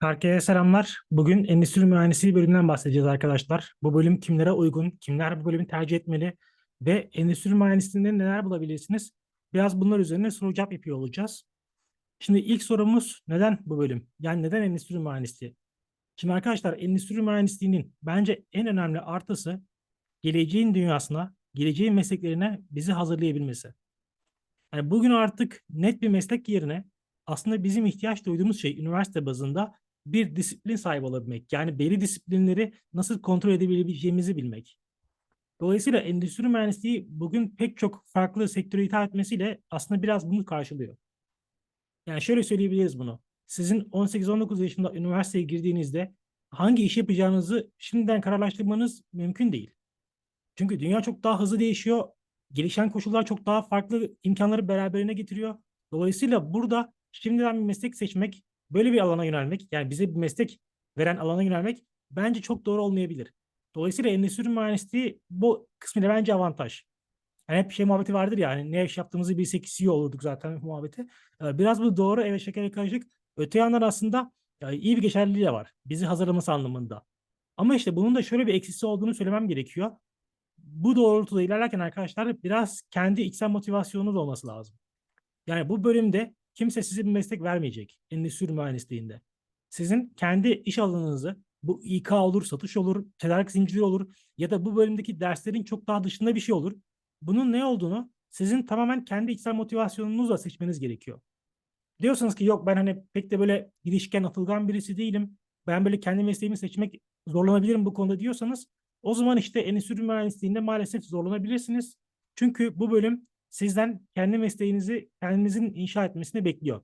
Herkese selamlar. Bugün endüstri mühendisliği bölümünden bahsedeceğiz arkadaşlar. Bu bölüm kimlere uygun, kimler bu bölümü tercih etmeli ve endüstri mühendisliğinde neler bulabilirsiniz? Biraz bunlar üzerine soru cevap yapıyor olacağız. Şimdi ilk sorumuz neden bu bölüm? Yani neden endüstri mühendisliği? Şimdi arkadaşlar endüstri mühendisliğinin bence en önemli artısı geleceğin dünyasına, geleceğin mesleklerine bizi hazırlayabilmesi. Yani bugün artık net bir meslek yerine aslında bizim ihtiyaç duyduğumuz şey üniversite bazında bir disiplin sahibi olabilmek. Yani belli disiplinleri nasıl kontrol edebileceğimizi bilmek. Dolayısıyla endüstri mühendisliği bugün pek çok farklı sektöre hitap etmesiyle aslında biraz bunu karşılıyor. Yani şöyle söyleyebiliriz bunu. Sizin 18-19 yaşında üniversiteye girdiğinizde hangi iş yapacağınızı şimdiden kararlaştırmanız mümkün değil. Çünkü dünya çok daha hızlı değişiyor. Gelişen koşullar çok daha farklı imkanları beraberine getiriyor. Dolayısıyla burada şimdiden bir meslek seçmek, böyle bir alana yönelmek, yani bize bir meslek veren alana yönelmek bence çok doğru olmayabilir. Dolayısıyla endüstri mühendisliği bu kısmıyla bence avantaj. Yani hep şey muhabbeti vardır ya, hani ne iş yaptığımızı bilsek CEO olurduk zaten muhabbeti. Ee, Biraz bu doğru, evet şeker karışık. Öte yandan aslında iyi bir geçerliliği de var. Bizi hazırlaması anlamında. Ama işte bunun da şöyle bir eksisi olduğunu söylemem gerekiyor. Bu doğrultuda ilerlerken arkadaşlar biraz kendi içsel motivasyonunuz olması lazım. Yani bu bölümde kimse size bir meslek vermeyecek endüstri mühendisliğinde. Sizin kendi iş alanınızı bu İK olur, satış olur, tedarik zinciri olur ya da bu bölümdeki derslerin çok daha dışında bir şey olur. Bunun ne olduğunu sizin tamamen kendi içsel motivasyonunuzla seçmeniz gerekiyor. Diyorsanız ki yok ben hani pek de böyle girişken atılgan birisi değilim. Ben böyle kendi mesleğimi seçmek zorlanabilirim bu konuda diyorsanız o zaman işte endüstri mühendisliğinde maalesef zorlanabilirsiniz. Çünkü bu bölüm sizden kendi mesleğinizi kendinizin inşa etmesini bekliyor.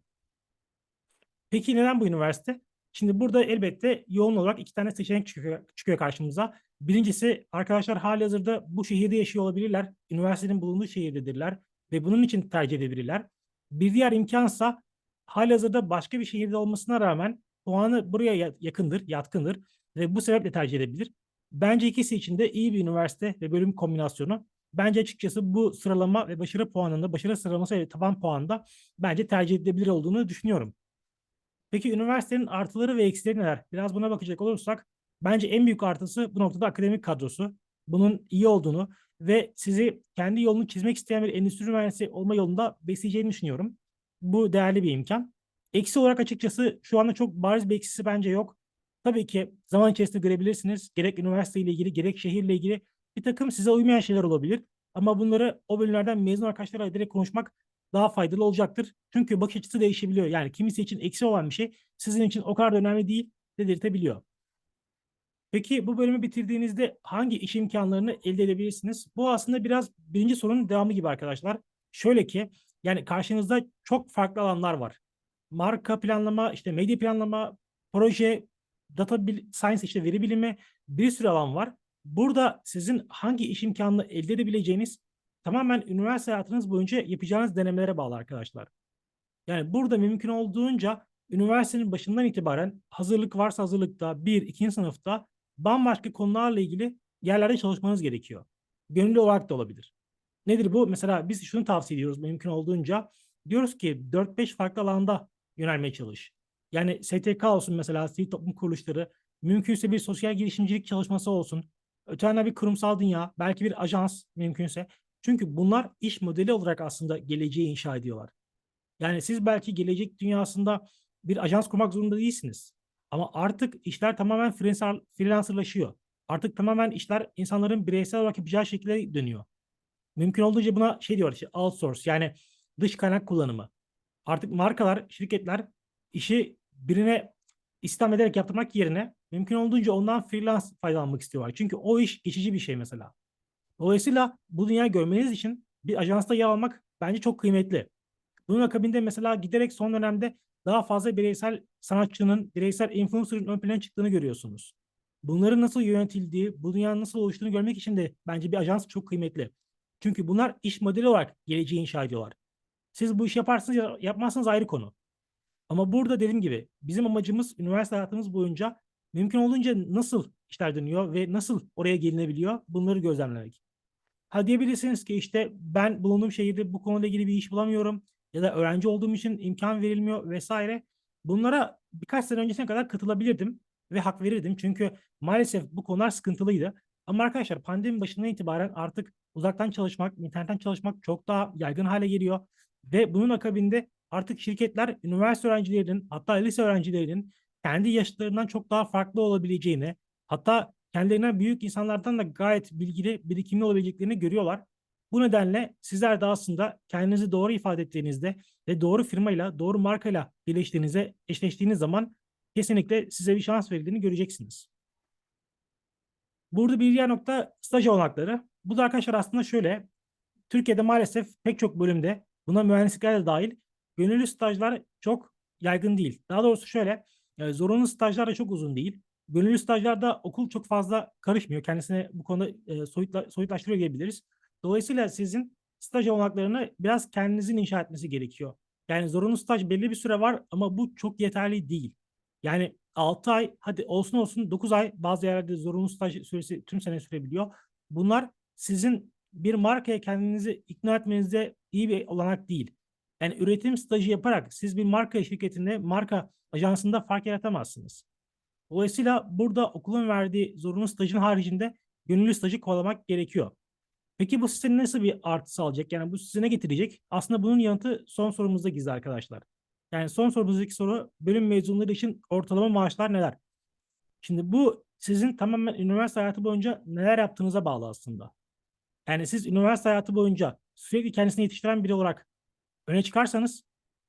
Peki neden bu üniversite? Şimdi burada elbette yoğun olarak iki tane seçenek çıkıyor, karşımıza. Birincisi arkadaşlar halihazırda bu şehirde yaşıyor olabilirler. Üniversitenin bulunduğu şehirdedirler ve bunun için tercih edebilirler. Bir diğer imkansa halihazırda başka bir şehirde olmasına rağmen puanı buraya yakındır, yatkındır ve bu sebeple tercih edebilir. Bence ikisi için de iyi bir üniversite ve bölüm kombinasyonu. Bence açıkçası bu sıralama ve başarı puanında, başarı sıralaması ve taban puanında bence tercih edilebilir olduğunu düşünüyorum. Peki üniversitenin artıları ve eksileri neler? Biraz buna bakacak olursak bence en büyük artısı bu noktada akademik kadrosu. Bunun iyi olduğunu ve sizi kendi yolunu çizmek isteyen bir endüstri mühendisi olma yolunda besleyeceğini düşünüyorum. Bu değerli bir imkan. Eksi olarak açıkçası şu anda çok bariz bir eksisi bence yok. Tabii ki zaman içerisinde görebilirsiniz. Gerek üniversite ile ilgili gerek şehirle ilgili bir takım size uymayan şeyler olabilir. Ama bunları o bölümlerden mezun arkadaşlarla direkt konuşmak daha faydalı olacaktır. Çünkü bakış açısı değişebiliyor. Yani kimisi için eksi olan bir şey sizin için o kadar da önemli değil dedirtebiliyor. Peki bu bölümü bitirdiğinizde hangi iş imkanlarını elde edebilirsiniz? Bu aslında biraz birinci sorunun devamı gibi arkadaşlar. Şöyle ki yani karşınızda çok farklı alanlar var. Marka planlama, işte medya planlama, proje, data science işte veri bilimi bir sürü alan var. Burada sizin hangi iş imkanını elde edebileceğiniz tamamen üniversite hayatınız boyunca yapacağınız denemelere bağlı arkadaşlar. Yani burada mümkün olduğunca üniversitenin başından itibaren hazırlık varsa hazırlıkta, bir, ikinci sınıfta bambaşka konularla ilgili yerlerde çalışmanız gerekiyor. Gönüllü olarak da olabilir. Nedir bu? Mesela biz şunu tavsiye ediyoruz mümkün olduğunca. Diyoruz ki 4-5 farklı alanda yönelmeye çalış. Yani STK olsun mesela, sivil toplum kuruluşları, mümkünse bir sosyal girişimcilik çalışması olsun. Öte yandan bir kurumsal dünya, belki bir ajans mümkünse. Çünkü bunlar iş modeli olarak aslında geleceği inşa ediyorlar. Yani siz belki gelecek dünyasında bir ajans kurmak zorunda değilsiniz. Ama artık işler tamamen freelancerlaşıyor. Artık tamamen işler insanların bireysel olarak yapacağı şekilde dönüyor. Mümkün olduğunca buna şey diyorlar işte outsource yani dış kaynak kullanımı. Artık markalar, şirketler işi birine istihdam ederek yaptırmak yerine mümkün olduğunca ondan freelance faydalanmak istiyorlar. Çünkü o iş geçici bir şey mesela. Dolayısıyla bu dünyayı görmeniz için bir ajansta yer almak bence çok kıymetli. Bunun akabinde mesela giderek son dönemde daha fazla bireysel sanatçının, bireysel influencer'ın ön plana çıktığını görüyorsunuz. Bunların nasıl yönetildiği, bu dünyanın nasıl oluştuğunu görmek için de bence bir ajans çok kıymetli. Çünkü bunlar iş modeli olarak geleceği inşa ediyorlar. Siz bu iş yaparsınız ya yapmazsanız ayrı konu. Ama burada dediğim gibi bizim amacımız üniversite hayatımız boyunca mümkün olduğunca nasıl işler dönüyor ve nasıl oraya gelinebiliyor bunları gözlemlemek. Ha diyebilirsiniz ki işte ben bulunduğum şehirde bu konuyla ilgili bir iş bulamıyorum ya da öğrenci olduğum için imkan verilmiyor vesaire. bunlara birkaç sene öncesine kadar katılabilirdim ve hak verirdim. Çünkü maalesef bu konular sıkıntılıydı. Ama arkadaşlar pandemi başından itibaren artık uzaktan çalışmak, internetten çalışmak çok daha yaygın hale geliyor. Ve bunun akabinde artık şirketler üniversite öğrencilerinin hatta lise öğrencilerinin kendi yaşlarından çok daha farklı olabileceğini hatta kendilerinden büyük insanlardan da gayet bilgili, birikimli olabileceklerini görüyorlar. Bu nedenle sizler de aslında kendinizi doğru ifade ettiğinizde ve doğru firmayla, doğru markayla birleştiğinizde, eşleştiğiniz zaman kesinlikle size bir şans verildiğini göreceksiniz. Burada bir diğer nokta staj olanakları. Bu da arkadaşlar aslında şöyle. Türkiye'de maalesef pek çok bölümde buna mühendislikler de dahil gönüllü stajlar çok yaygın değil. Daha doğrusu şöyle e, zorunlu stajlar da çok uzun değil. Gönüllü stajlarda okul çok fazla karışmıyor. Kendisine bu konuda e, soyutla, soyutlaştırıyor diyebiliriz. Dolayısıyla sizin staj olanaklarını biraz kendinizin inşa etmesi gerekiyor. Yani zorunlu staj belli bir süre var ama bu çok yeterli değil. Yani 6 ay hadi olsun olsun 9 ay bazı yerlerde zorunlu staj süresi tüm sene sürebiliyor. Bunlar sizin bir markaya kendinizi ikna etmenize iyi bir olanak değil. Yani üretim stajı yaparak siz bir marka şirketinde, marka ajansında fark yaratamazsınız. Dolayısıyla burada okulun verdiği zorunlu stajın haricinde gönüllü stajı kovalamak gerekiyor. Peki bu size nasıl bir artı sağlayacak? Yani bu size ne getirecek? Aslında bunun yanıtı son sorumuzda gizli arkadaşlar. Yani son sorumuzdaki soru bölüm mezunları için ortalama maaşlar neler? Şimdi bu sizin tamamen üniversite hayatı boyunca neler yaptığınıza bağlı aslında. Yani siz üniversite hayatı boyunca sürekli kendisini yetiştiren biri olarak öne çıkarsanız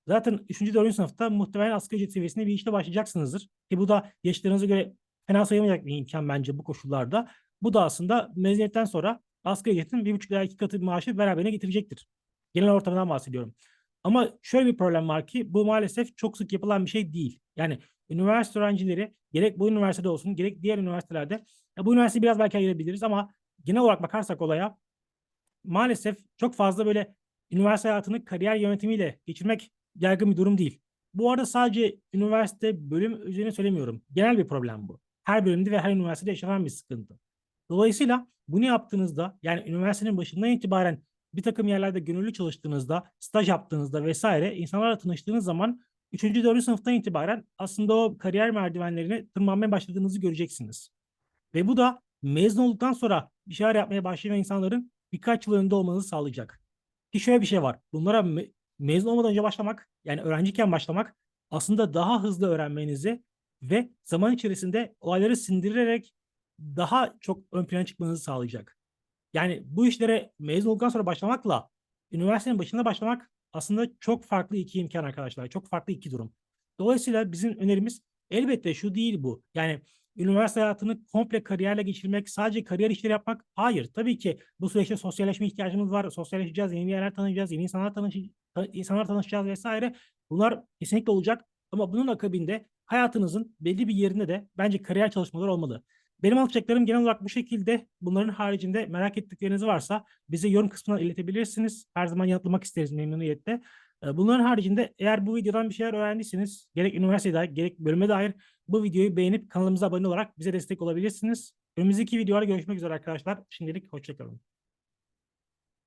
zaten 3. 4. sınıfta muhtemelen asgari ücret seviyesinde bir işte başlayacaksınızdır. Ki bu da yaşlarınıza göre fena sayılmayacak bir imkan bence bu koşullarda. Bu da aslında mezuniyetten sonra asgari ücretin bir buçuk veya iki katı bir maaşı beraberine getirecektir. Genel ortamdan bahsediyorum. Ama şöyle bir problem var ki bu maalesef çok sık yapılan bir şey değil. Yani üniversite öğrencileri gerek bu üniversitede olsun gerek diğer üniversitelerde ya bu üniversiteyi biraz belki ayırabiliriz ama genel olarak bakarsak olaya maalesef çok fazla böyle üniversite hayatını kariyer yönetimiyle geçirmek yaygın bir durum değil. Bu arada sadece üniversite bölüm üzerine söylemiyorum. Genel bir problem bu. Her bölümde ve her üniversitede yaşanan bir sıkıntı. Dolayısıyla bunu yaptığınızda yani üniversitenin başından itibaren bir takım yerlerde gönüllü çalıştığınızda, staj yaptığınızda vesaire insanlarla tanıştığınız zaman 3. 4. sınıftan itibaren aslında o kariyer merdivenlerini tırmanmaya başladığınızı göreceksiniz. Ve bu da mezun olduktan sonra bir şeyler yapmaya başlayan insanların birkaç yıl önünde olmanızı sağlayacak. Ki şöyle bir şey var. Bunlara me mezun olmadan önce başlamak, yani öğrenciyken başlamak aslında daha hızlı öğrenmenizi ve zaman içerisinde olayları sindirerek daha çok ön plana çıkmanızı sağlayacak. Yani bu işlere mezun olduktan sonra başlamakla üniversitenin başında başlamak aslında çok farklı iki imkan arkadaşlar. Çok farklı iki durum. Dolayısıyla bizim önerimiz elbette şu değil bu. Yani üniversite hayatını komple kariyerle geçirmek, sadece kariyer işleri yapmak. Hayır. Tabii ki bu süreçte sosyalleşme ihtiyacımız var. Sosyalleşeceğiz, yeni yerler tanıyacağız, yeni insanlar, tanış insanlar tanışacağız vesaire. Bunlar kesinlikle olacak. Ama bunun akabinde hayatınızın belli bir yerinde de bence kariyer çalışmaları olmalı. Benim alacaklarım genel olarak bu şekilde. Bunların haricinde merak ettikleriniz varsa bize yorum kısmına iletebilirsiniz. Her zaman yanıtlamak isteriz memnuniyetle. Bunların haricinde eğer bu videodan bir şeyler öğrendiyseniz gerek üniversiteye dair gerek bölüme dair bu videoyu beğenip kanalımıza abone olarak bize destek olabilirsiniz. Önümüzdeki videolarda görüşmek üzere arkadaşlar. Şimdilik hoşçakalın.